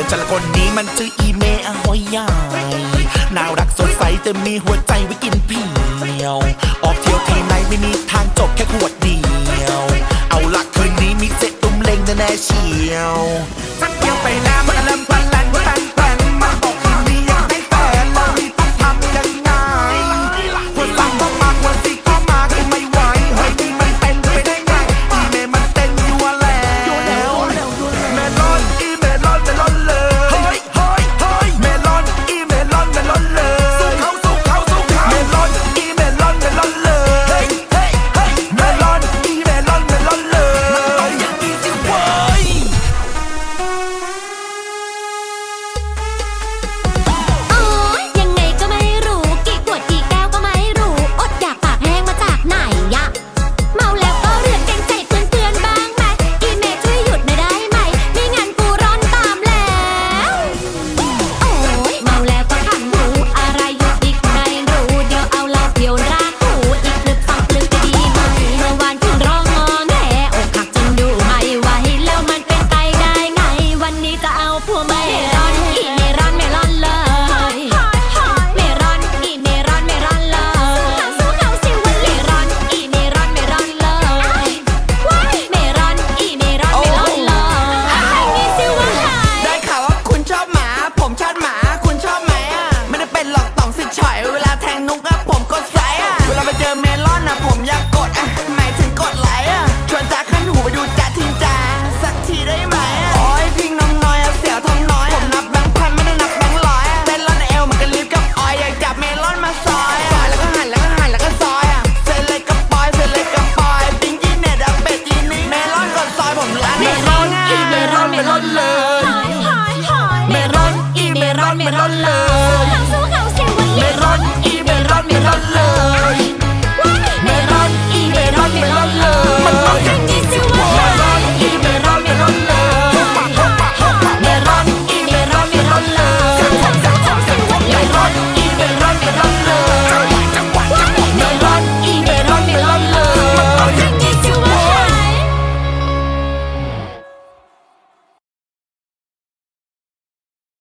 อนฉัละคนนี้มันชื่ออีเมอหอยใหญ่น่ารักสดใสจะมีหัวใจไว้กินพี่ 我们 it love.